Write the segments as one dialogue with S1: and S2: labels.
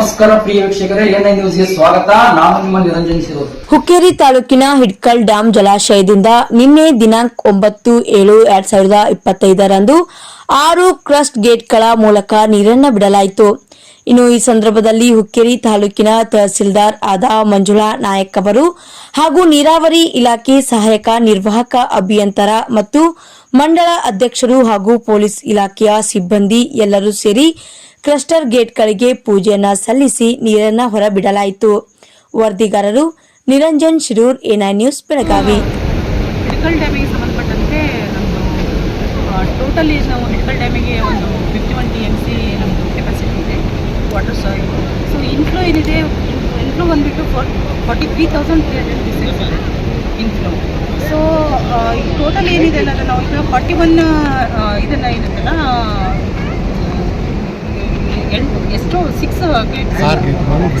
S1: ನಮಸ್ಕಾರ ಪ್ರಿಯ ವೀಕ್ಷಕರೇ ಎನ್ಐ ನ್ಯೂಸ್ಗೆ ಸ್ವಾಗತ. ನಾನು ನಿಮ್ಮ ನಿರಂಜನ್ ಸಿರೋದು
S2: ಹುಕ್ಕೇರಿ ತಾಲೂಕಿನ ಹಿಡ್ಕಲ್ ಡ್ಯಾಂ ಜಲಾಶಯದಿಂದ ನಿನ್ನೆ ದಿನಾಂಕ ಒಂಬತ್ತು ಏಳು ಎರಡ್ ಸಾವಿರದ ಇಪ್ಪತ್ತೈದರಂದು ಆರು ಕ್ರಸ್ಟ್ ಗೇಟ್ಗಳ ಮೂಲಕ ನೀರನ್ನು ಬಿಡಲಾಯಿತು. ಇನ್ನು ಈ ಸಂದರ್ಭದಲ್ಲಿ ಹುಕ್ಕೇರಿ ತಾಲೂಕಿನ ತಹಸೀಲ್ದಾರ್ ಆದ ಮಂಜುಳಾ ನಾಯಕ್ ಅವರು ಹಾಗೂ ನೀರಾವರಿ ಇಲಾಖೆ ಸಹಾಯಕ ನಿರ್ವಾಹಕ ಅಭಿಯಂತರ ಮತ್ತು ಮಂಡಳ ಅಧ್ಯಕ್ಷರು ಹಾಗೂ ಪೊಲೀಸ್ ಇಲಾಖೆಯ ಸಿಬ್ಬಂದಿ ಎಲ್ಲರೂ ಸೇರಿ ಕ್ಲಸ್ಟರ್ ಗೇಟ್ಗಳಿಗೆ ಪೂಜೆಯನ್ನ ಸಲ್ಲಿಸಿ ನೀರನ್ನ ಹೊರಬಿಡಲಾಯಿತು. ವರದಿಗಾರರು ನಿರಂಜನ್ ಶಿರೂರ್, ಎನ್ಐ ನ್ಯೂಸ್, ಬೆಳಗಾವಿ.
S3: ಹಿಡ್ಕಲ್ ಡ್ಯಾಮಿಗೆ ಸಂಬಂಧಪಟ್ಟಂತೆ ನಮ್ಮದು ಟೋಟಲಿ ನಾವು ಹಿಡ್ಕಲ್ ಡ್ಯಾಮಿಗೆ ಒಂದು fifty one T M C ನಮ್ಮದು ಕೆಪಾಸಿಟಿ ಇದೆ ವಾಟರ್ ಸಾಯಿಲ್ ಸೊ ಇನ್ಫ್ಲೋ ಏನಿದೆ ಇನ್ಫ್ಲೋ ಬಂದುಬಿಟ್ಟು forty three thousand three hundred inflow so total ಏನಿದೆ ಅಲ್ಲ ನಾವು ಈಗ ಫಾರ್ಟಿ ಒನ್ ಇದನ್ನು ಏನಿದೆಲ್ಲ ಎಂಟು ಎಷ್ಟೋ ಸಿಕ್ಸ್ ಗೇಟ್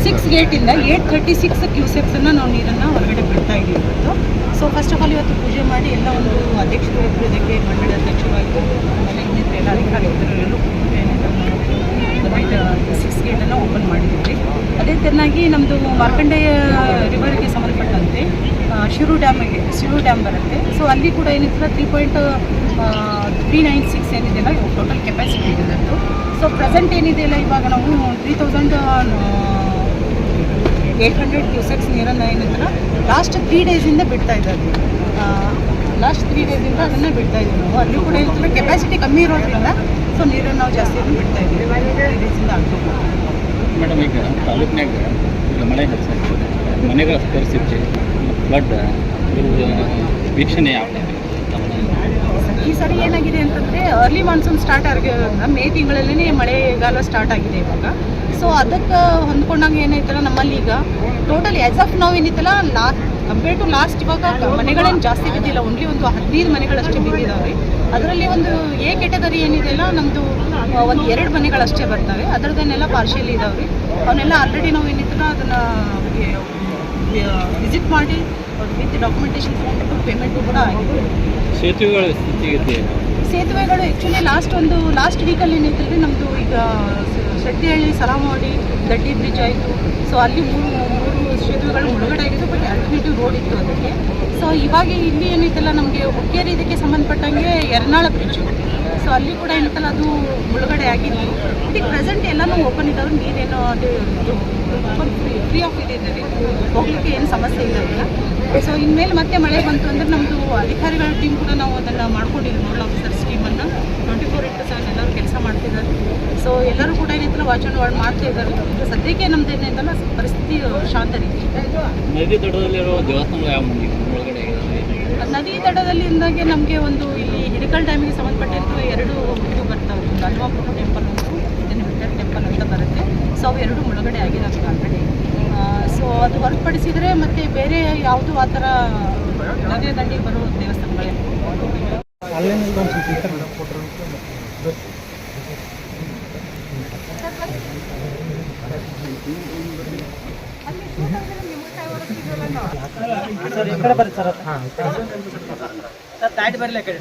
S3: ಸಿಕ್ಸ್ ಗೇಟಿಂದ ಏಟ್ ಥರ್ಟಿ ಸಿಕ್ಸ್ ಕ್ಯೂಸೆಕ್ಸನ್ನು ನಾವು ನೀರನ್ನು ಹೊರಗಡೆ ಬಿಡ್ತಾ ಇದ್ದೀವಿ ಇವತ್ತು. ಸೊ ಫಸ್ಟ್ ಆಫ್ ಆಲ್ ಇವತ್ತು ಪೂಜೆ ಮಾಡಿ ಎಲ್ಲ ಒಂದು ಅಧ್ಯಕ್ಷರು ಇಬ್ಬರು ಇದಕ್ಕೆ ಮಂಡಳಿ ಅಧ್ಯಕ್ಷರು ಆಯಿತು ಆಮೇಲೆ ಇನ್ನಿತರ ಎಲ್ಲ ಅಧಿಕಾರಿಗಳು ಎಲ್ಲರೂ ಸಿಕ್ಸ್ ಗೇಟನ್ನು ಓಪನ್ ಮಾಡಿದ್ದೀವಿ. ಅದೇ ತರನಾಗಿ ನಮ್ಮದು ಮಾರ್ಕಂಡೇಯ ರಿವರ್ಗೆ ಸಂಬಂಧಪಟ್ಟಂತೆ ಶಿರು ಡ್ಯಾಮಿಗೆ ಶಿರು ಡ್ಯಾಮ್ ಬರುತ್ತೆ. ಸೊ ಅಲ್ಲಿ ಕೂಡ ಏನಿತ್ತು three point three nine six ಏನಿದೆಯಲ್ಲ ಟೋಟಲ್ ಕೆಪಾಸಿಟಿ ಇದೆ ಅದರದ್ದು ಸೊ ಪ್ರೆಸೆಂಟ್ ಏನಿದೆಯಲ್ಲ ಇವಾಗ ನಾವು three thousand eight hundred cusecs ನೀರನ್ನು ಏನಿದ್ರೆ ಲಾಸ್ಟ್ ತ್ರೀ ಡೇಸಿಂದ ಬಿಡ್ತಾ ಇದ್ದಾರೆ. ಲಾಸ್ಟ್ ತ್ರೀ ಡೇಸಿಂದ ಅದನ್ನು ಬಿಡ್ತಾ ಇದ್ದೀವಿ ನಾವು. ಅಲ್ಲಿ ಕೂಡ ಏನಂತಂದ್ರೆ ಕೆಪಾಸಿಟಿ ಕಮ್ಮಿ ಇರೋದ್ರಿಂದ ಸೊ ನೀರನ್ನು ನಾವು ಜಾಸ್ತಿ ಬಿಡ್ತಾ ಇದ್ದೀವಿ.
S4: ಮೇಡಮ್, ಈಗ ತಾಲೂಕಿನಾಗ ಈಗ ಮಳೆ ಮನೆಗಳ ಪರಿಸ್ಥಿತಿ ಬಟ್ ವೀಕ್ಷಣೆ ಯಾವ
S3: ಈ ಸರಿ ಏನಾಗಿದೆ ಅಂತಂದರೆ ಅರ್ಲಿ ಮಾನ್ಸೂನ್ ಸ್ಟಾರ್ಟ್ ಆಗಿರೋದ್ರಿಂದ ಮೇ ತಿಂಗಳಲ್ಲೇ ಮಳೆಗಾಲ ಸ್ಟಾರ್ಟ್ ಆಗಿದೆ ಇವಾಗ. ಸೊ ಅದಕ್ಕೆ ಹೊಂದ್ಕೊಂಡಂಗೆ ಏನಾಯ್ತಲ್ಲ ನಮ್ಮಲ್ಲಿ ಈಗ ಟೋಟಲ್ ಎಸ್ ಆಫ್ ನಾವು ಏನಿತ್ತಲ್ಲ ಲಾಸ್ಟ್ ಕಂಪೇರ್ ಟು ಲಾಸ್ಟ್ ಇವಾಗ ಮನೆಗಳೇನು ಜಾಸ್ತಿ ಬಿದ್ದಿಲ್ಲ ಓನ್ಲಿ ಒಂದು ಹದಿನೈದು ಮನೆಗಳಷ್ಟೇ ಬಿದ್ದಿದ್ದಾವೆ ಅದರಲ್ಲಿ ಒಂದು ಎ ಕೆಟಗರಿ ಏನಿದೆಯಲ್ಲ ನಮ್ಮದು ಒಂದು ಎರಡು ಮನೆಗಳಷ್ಟೇ ಬರ್ತವೆ ಅದರದನ್ನೆಲ್ಲ ಪಾರ್ಶಿಯಲ್ ಇದ್ದಾವೆ ಅವನ್ನೆಲ್ಲ ಆಲ್ರೆಡಿ ನಾವು ಏನಿತ್ತಲ್ಲ, ಅದನ್ನು ವಿಸಿಟ್ ಮಾಡಿ ವಿತ್ ಡಾಕ್ಯುಮೆಂಟೇಷನ್ ತೊಗೊಂಡ್ಬಿಟ್ಟು ಪೇಮೆಂಟು ಕೂಡ ಆಗಿದೆ
S4: ಸೇತುವೆಗಳ ಸ್ಥಿತಿಗತಿ
S3: ಸೇತುವೆಗಳು ಆ್ಯಕ್ಚುಲಿ ಲಾಸ್ಟ್ ಒಂದು ಲಾಸ್ಟ್ ವೀಕಲ್ಲಿ ರೀ ನಮ್ಮದು ಈಗ ಶೆಟ್ಟಿಹಳ್ಳಿ ಸಲಾಮವಾಡಿ ದಡ್ಡಿ ಬ್ರಿಡ್ಜ್ ಆಯಿತು. ಸೊ ಅಲ್ಲಿ ಮೂರು ಮೂರು ಸೇತುವೆಗಳು ಮುಳುಗಡೆ ಆಗಿದ್ದು ಬಟ್ ಆಲ್ಟರ್ನೇಟಿವ್ ರೋಡ್ ಇತ್ತು ಅದಕ್ಕೆ. ಸೊ ಇವಾಗ ಇಲ್ಲಿ ಏನೈತಲ್ಲ ನಮಗೆ ಹುಕ್ಕೇರಿ ಇದಕ್ಕೆ ಸಂಬಂಧಪಟ್ಟಂಗೆ ಎರ್ನಾಳ ಬ್ರಿಡ್ಜು ಸೊ ಅಲ್ಲಿ ಕೂಡ ಏನೈತಲ್ಲ ಅದು ಮುಳುಗಡೆ ಆಗಿತ್ತು. ಇದಕ್ಕೆ ಪ್ರೆಸೆಂಟ್ ಎಲ್ಲನೂ ಓಪನ್ ಇದ್ದಾವೆ ನೀರೇನೋ ಅದು ಓಪನ್ ಫ್ರೀ ಆಫ್ ಇದೆ ಇದೆ ಹೋಗ್ಲಿಕ್ಕೆ ಏನು ಸಮಸ್ಯೆ ಇಲ್ಲ ಸೊ ಇನ್ಮೇಲೆ ಮತ್ತೆ ಮಳೆ ಬಂತು ಅಂದರೆ ನಮ್ಮದು ಅಧಿಕಾರಿಗಳ ಟೀಮ್ ಕೂಡ ನಾವು ಅದನ್ನು ಮಾಡ್ಕೊಂಡಿದ್ದೀವಿ. ನೋಡಲ್ ಆಫೀಸರ್ಸ್ ಟೀಮನ್ನು ಟ್ವೆಂಟಿ ಫೋರ್ ಇಂಟು ಸೆವೆನ್ ಎಲ್ಲರೂ ಕೆಲಸ ಮಾಡ್ತಿದ್ದಾರೆ. ಸೊ ಎಲ್ಲರೂ ಕೂಡ ಏನೈತಲ್ಲ ವಾಚ್ ಆ್ಯಂಡ್ ವಾರ್ಡ್ ಮಾಡ್ತಾ ಇದ್ದಾರೆ. ಸದ್ಯಕ್ಕೆ ನಮ್ದು ಏನೈತಲ್ಲ ಪರಿಸ್ಥಿತಿ ಶಾಂತ ರೀತಿ.
S4: ನದಿ ಆಗಿದಾವೆ
S3: ನದಿ ನಮಗೆ ಒಂದು ಇಲ್ಲಿ ಹಿಡಕಲ್ ಡ್ಯಾಮಿಗೆ ಸಂಬಂಧಪಟ್ಟಂತೂ ಎರಡು ಇದು ಬರ್ತವೆ. ಒಂದು ಅಲ್ವಾಪುರ ಟೆಂಪಲ್ ಒಂದು ಟೆಂಪಲ್ ಅಂತ ಬರುತ್ತೆ. ಸೊ ಅವು ಎರಡು ಮುಳುಗಡೆ ಆಗಿದೆ ಆಲ್ರೆಡಿ. ಸೊ ಅದು ಹೊರತುಪಡಿಸಿದರೆ ಮತ್ತೆ ಬೇರೆ ಯಾವುದು ಆ ಥರ ನದಿಯ ದಂಡಿಗೆ ಬರುವ ದೇವಸ್ಥಾನಗಳೇ ದಾಟಿ ಬರಲಿ ಕಡೆ.